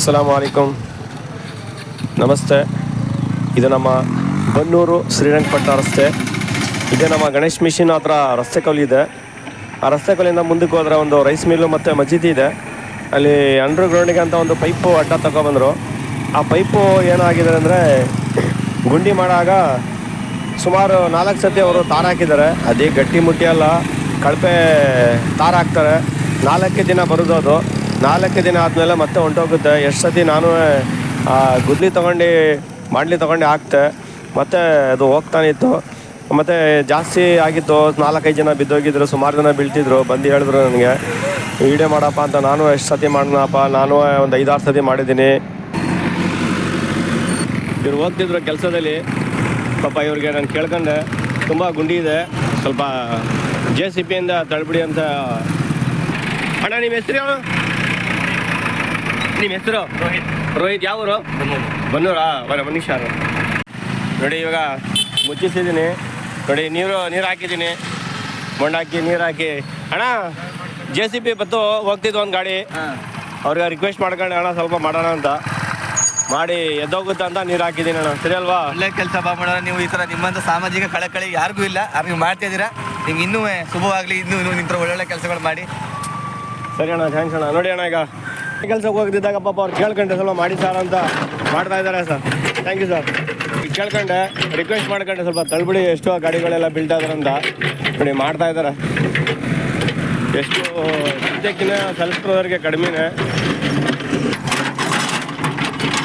ಅಸ್ಸಲಾಂ ಅಲೈಕುಂ ನಮಸ್ತೆ ಇದು ನಮ್ಮ ಬನ್ನೂರು ಶ್ರೀರಂಗಪಟ್ಟಣ ರಸ್ತೆ. ಇದೆ ನಮ್ಮ ಗಣೇಶ್ ಮಿಷಿನ್ ಹತ್ರ ರಸ್ತೆ ಕೌಲಿ ಇದೆ. ಆ ರಸ್ತೆ ಕೌಲಿಯಿಂದ ಮುಂದಕ್ಕೆ ಹೋದ್ರೆ ಒಂದು ರೈಸ್ ಮಿಲ್ಲು ಮತ್ತು ಮಸ್ಜಿದ್ ಇದೆ. ಅಲ್ಲಿ ಅಂಡರ್ ಗ್ರೌಂಡಿಗೆ ಅಂತ ಒಂದು ಪೈಪು ಅಡ್ಡ ತಗೊಬಂದರು ಆ ಪೈಪು ಏನಾಗಿದೆ ಅಂದರೆ ಗುಂಡಿ ಮಾಡಾಗ ಸುಮಾರು ನಾಲ್ಕು ಸತಿ ಅವರು ತಾರ ಹಾಕಿದ್ದಾರೆ. ಅದೇ ಗಟ್ಟಿ ಮುಟ್ಟಿ ಅಲ್ಲ, ಕಳಪೆ ತಾರ ಹಾಕ್ತಾರೆ. ನಾಲ್ಕೇ ದಿನ ಬರೋದು ಅದು. ನಾಲ್ಕು ದಿನ ಆದಮೇಲೆ ಮತ್ತೆ ಹೊಂಟೋಗುತ್ತೆ. ಎಷ್ಟು ಸತಿ ನಾನು ಗುದ್ಲಿ ತೊಗೊಂಡು, ಮಾಡಲಿ ತೊಗೊಂಡು ಹಾಕ್ತೆ. ಮತ್ತೆ ಅದು ಹೋಗ್ತಾನಿತ್ತು ಮತ್ತು ಜಾಸ್ತಿ ಆಗಿತ್ತು. ನಾಲ್ಕೈದು ಜನ ಬಿದ್ದೋಗಿದ್ರು, ಸುಮಾರು ಜನ ಬೀಳ್ತಿದ್ರು. ಬಂದು ಹೇಳಿದ್ರು ನನಗೆ ವೀಡಿಯೋ ಮಾಡಪ್ಪ ಅಂತ. ನಾನು ಎಷ್ಟು ಸತಿ ಮಾಡೋಣಪ್ಪ ನಾನು ಒಂದು ಐದಾರು ಸತಿ ಮಾಡಿದ್ದೀನಿ. ಇವ್ರು ಹೋಗ್ತಿದ್ರು ಕೆಲಸದಲ್ಲಿ. ಪಾಪ ಇವ್ರಿಗೆ ನಾನು ಕೇಳ್ಕೊಂಡೆ. ತುಂಬ ಗುಂಡಿ ಇದೆ. ಸ್ವಲ್ಪ ಜೆ ಸಿ ಪಿಯಿಂದ ತಳ್ಬಿಡಿ ಅಂತ. ಅಣ್ಣ ನಿಮ್ಮ ಹೆಸರು ನಿಮ್ಮ ಹೆಸರು? ರೋಹಿತ್. ರೋಹಿತ್ ಯಾವ ಊರು? ಬನ್ನೂರಾ. ಬರ ಶಾರು ನೋಡಿ ಇವಾಗ ಮುಚ್ಚಿಸಿದ್ದೀನಿ. ನೋಡಿ ನೀರು ನೀರು ಹಾಕಿದ್ದೀನಿ. ಮಣ್ಣು ಹಾಕಿ ನೀರು ಹಾಕಿ. ಅಣ್ಣ ಜೆ ಸಿ ಪಿ ಬತ್ತು ಹೋಗ್ತಿದ್ದು ಒಂದು ಗಾಡಿ. ಅವ್ರಿಗೆ ರಿಕ್ವೆಸ್ಟ್ ಮಾಡ್ಕೊಂಡು ಅಣ್ಣ ಸ್ವಲ್ಪ ಮಾಡೋಣ ಅಂತ. ಮಾಡಿ ಎದ್ದೋಗುತ್ತೆ ಅಂತ ನೀರು ಹಾಕಿದ್ದೀನಿ ಅಣ್ಣ. ಸರಿ ಅಲ್ವಾ? ಒಳ್ಳೆ ಕೆಲಸ ಬಾಬಣ್ಣ ನೀವು ಈ ಥರ ನಿಮ್ಮಂಥ ಸಾಮಾಜಿಕ ಕಳಕಳಿ ಯಾರಿಗೂ ಇಲ್ಲ. ಆದ್ರೆ ನೀವು ಮಾಡ್ತಾ ಇದ್ದೀರಾ? ನಿಮ್ಗೆ ಇನ್ನೂ ಶುಭವಾಗಲಿ ಇನ್ನೂ ಇನ್ನೂ ನಿಂತರ ಒಳ್ಳೊಳ್ಳೆ ಕೆಲಸಗಳು ಮಾಡಿ. ಸರಿ ಅಣ್ಣ ಥ್ಯಾಂಕ್ಸ್ ಅಣ್ಣ. ನೋಡಿ ಅಣ್ಣ ಈಗ. ಕೆಲ್ಸಕ್ಕೆ ಹೋಗದಿದ್ದಾಗ ಪಾಪ ಅವ್ರು ಕೇಳ್ಕೊಂಡೆ, ಸ್ವಲ್ಪ ಮಾಡಿ ಸರ್ ಅಂತ ಮಾಡ್ತಾ ಇದ್ದಾರೆ ಸರ್. ಥ್ಯಾಂಕ್ ಯು ಸರ್ ಕೇಳ್ಕೊಂಡೆ ರಿಕ್ವೆಸ್ಟ್ ಮಾಡ್ಕೊಂಡೆ, ಸ್ವಲ್ಪ ತಳ್ಬಿಡಿ, ಎಷ್ಟೋ ಗಾಡಿಗಳೆಲ್ಲ ಅಂತ ನೋಡಿ, ಮಾಡ್ತಾ ಇದ್ದಾರೆ. ಎಷ್ಟು ಸದ್ಯಕ್ಕಿನ ಸೆಲ್ಫ್ರವರಿಗೆ ಕಡಿಮೆನೇ.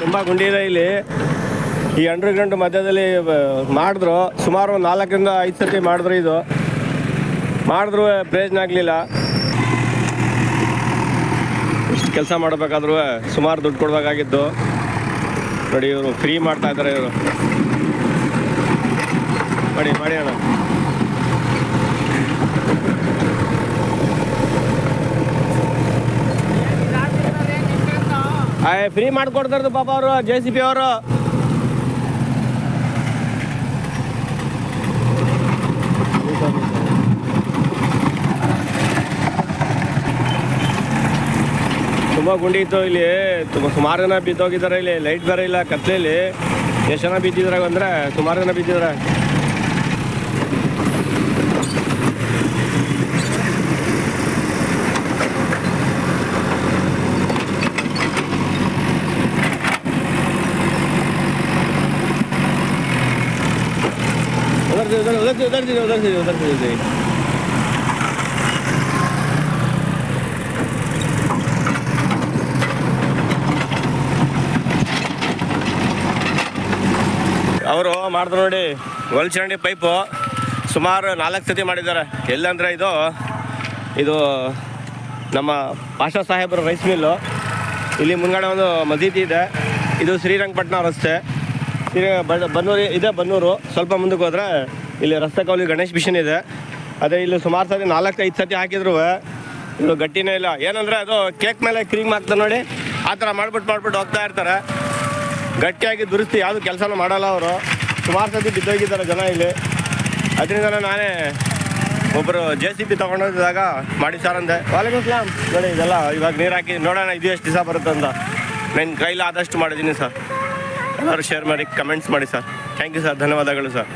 ತುಂಬ ಗುಂಡಿ ಇದೆ ಇಲ್ಲಿ. ಈ ಅಂಡರ್ ಗ್ರೌಂಡ್ ಮಧ್ಯದಲ್ಲಿ ಮಾಡಿದ್ರು. ಸುಮಾರು ನಾಲ್ಕರಿಂದ ಐದು ಸತಿ ಮಾಡಿದ್ರು ಇದು. ಮಾಡಿದ್ರು, ಪ್ರಯೋಜನ ಆಗಲಿಲ್ಲ. ಕೆಲಸ ಮಾಡಬೇಕಾದ್ರೂ ಸುಮಾರು ದುಡ್ಡು ಕೊಡಬೇಕಾಗಿತ್ತು. ನೋಡಿ ಇವರು ಫ್ರೀ ಮಾಡ್ತಾ ಇದ್ದಾರೆ ಇವರು. ಮಾಡಿ ಮಾಡಿ ಅಣ್ಣ. ಫ್ರೀ ಮಾಡ್ಕೊಡ್ತಾರದು ಪಾಪ ಅವರು ಜೆ ಸಿ ಪಿ ಅವರು. ತುಂಬ ಗುಂಡಿ ಇತ್ತು ಇಲ್ಲಿ. ತುಂಬ ಸುಮಾರು ಜನ ಬಿದ್ದೋಗಿದ್ದಾರೆ ಇಲ್ಲಿ. ಲೈಟ್ ಬೇರೆ ಇಲ್ಲ ಕತ್ಲೆಯಲ್ಲಿ ಎಷ್ಟು ಜನ ಬಿದ್ದಿದ್ರಾಗ ಅಂದರೆ ಸುಮಾರು ಜನ ಬಿದ್ದಿದ್ರೆ ಉದರ್ತೀವಿ ಉದರ್ತೀವಿ ಉದರ್ತೀವಿ ಉದರ್ತೀವಿ ಉದರ್ಸಿ. ಅವರು ಮಾಡಿದ್ರು ನೋಡಿ ಒಲ್ಚರಂಡಿ ಪೈಪು ಸುಮಾರು ನಾಲ್ಕು ಸತಿ ಮಾಡಿದ್ದಾರೆ. ಎಲ್ಲಂದ್ರೆ ಇದು ಇದು ನಮ್ಮ ಪಾಷಾ ಸಾಹೇಬರ ರೈಸ್ ಮಿಲ್ಲು ಇಲ್ಲಿ ಮುಂದ್ಗಡೆ ಒಂದು ಮಸೀದಿ ಇದೆ. ಇದು ಶ್ರೀರಂಗಪಟ್ಟಣ ರಸ್ತೆ. ಶ್ರೀ ಬನ್ನೂರು, ಇದೆ ಬನ್ನೂರು. ಸ್ವಲ್ಪ ಮುಂದಕ್ಕೆ ಹೋದ್ರೆ ಇಲ್ಲಿ ರಸ್ತೆ ಕೌಲಿ ಗಣೇಶ್ ಮಿಷನ್ ಇದೆ. ಅದೇ ಇಲ್ಲಿ ಸುಮಾರು ಸತಿ ನಾಲ್ಕು ಐದು ಸತಿ ಹಾಕಿದ್ರು. ಇದು ಗಟ್ಟಿನೇ ಇಲ್ಲ. ಏನಂದರೆ ಅದು ಕೇಕ್ ಮೇಲೆ ಕ್ರೀಮ್ ಹಾಕ್ತಾರೆ ನೋಡಿ. ಆ ಥರ ಮಾಡ್ಬಿಟ್ಟು ಮಾಡ್ಬಿಟ್ಟು ಹೋಗ್ತಾ ಇರ್ತಾರೆ. ಗಟ್ಟಿಯಾಗಿ ದುರಸ್ತಿ, ಯಾವುದು ಕೆಲಸನೂ ಮಾಡಲ್ಲ ಅವರು. ಸುಮಾರು ಸತಿ ಬಿದ್ದೋಗಿದ್ದಾರೆ ಜನ ಇಲ್ಲಿ. ಅದರಿಂದ ನಾನೇ ಒಬ್ಬರು ಜೆ ಸಿ ಬಿ ತೊಗೊಂಡೋಗಿದ್ದಾಗ ಮಾಡಿ ಸರ್ ಅಂದೆ. ವಾಲೇಕುಮ್ ಸಲಾಮ್ ನೋಡಿ, ಇದೆಲ್ಲ ಇವಾಗ ನೀರು ಹಾಕಿ ನೋಡೋಣ, ಇದು ಎಷ್ಟು ದಿವಸ ಬರುತ್ತೆ ಅಂತ. ನನ್ನ ಕೈಲಿ ಆದಷ್ಟು ಮಾಡಿದ್ದೀನಿ ಸರ್ ಎಲ್ಲರೂ ಶೇರ್ ಮಾಡಿ ಕಮೆಂಟ್ಸ್ ಮಾಡಿ ಸರ್ ಥ್ಯಾಂಕ್ ಯು ಸರ್ ಧನ್ಯವಾದಗಳು ಸರ್